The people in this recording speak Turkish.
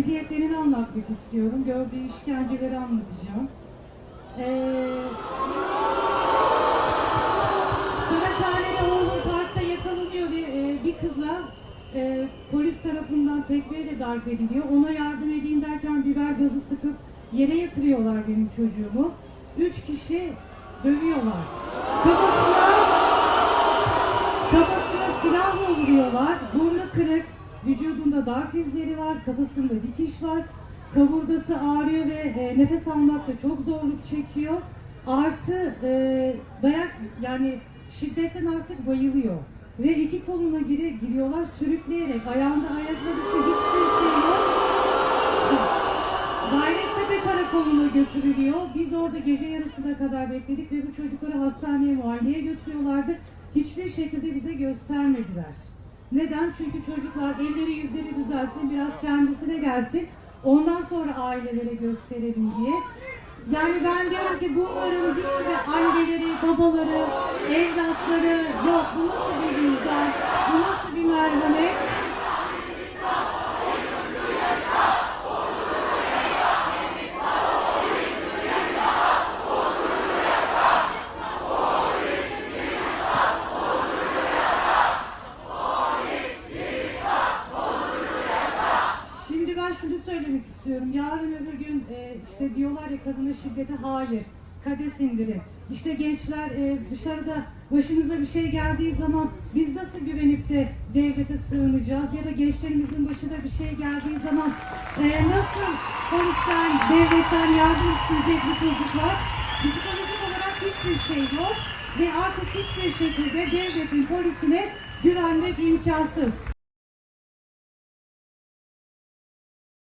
eziyetlerini anlatmak istiyorum. Gördüğü işkenceleri anlatacağım. Ee, Saraçhane'de oğlum parkta yakalanıyor ve e, bir kıza e, polis tarafından tekmeyle darp ediliyor. Ona yardım edeyim derken biber gazı sıkıp yere yatırıyorlar benim çocuğumu. Üç kişi dövüyorlar. Kafasına, kafasına silahla vuruyorlar. Burnu kırık, vücudunda darp izleri var, kafasında dikiş var. Kaburgası ağrıyor ve e, nefes almakta çok zorluk çekiyor. Artı e, dayak yani şiddetten artık bayılıyor. Ve iki koluna gire, giriyorlar sürükleyerek. Ayağında ayakkabısı hiçbir şey yok. Gayrettepe Karakolu'na götürülüyor. Biz orada gece yarısına kadar bekledik ve bu çocukları hastaneye muayeneye götürüyorlardı. Hiçbir şekilde bize göstermediler. Neden? Çünkü çocuklar elleri yüzleri düzelsin, biraz kendisine gelsin. Ondan sonra ailelere gösterelim diye. Yani ben diyorum ki bunların hiçbir anneleri, babaları, evlatları yok. Bu nasıl bir vicdan, bu nasıl bir merhamet? Şimdi ben şunu söylemek istiyorum. Yarın öbür gün e, işte diyorlar ya kadına şiddete hayır. Kades indirin. İşte gençler e, dışarıda başınıza bir şey geldiği zaman biz nasıl güvenip de devlete sığınacağız? Ya da gençlerimizin başına bir şey geldiği zaman e, nasıl polisten, devletten yardım isteyecek bu çocuklar? Psikolojik olarak hiçbir şey yok. Ve artık hiçbir şekilde devletin polisine güvenmek imkansız.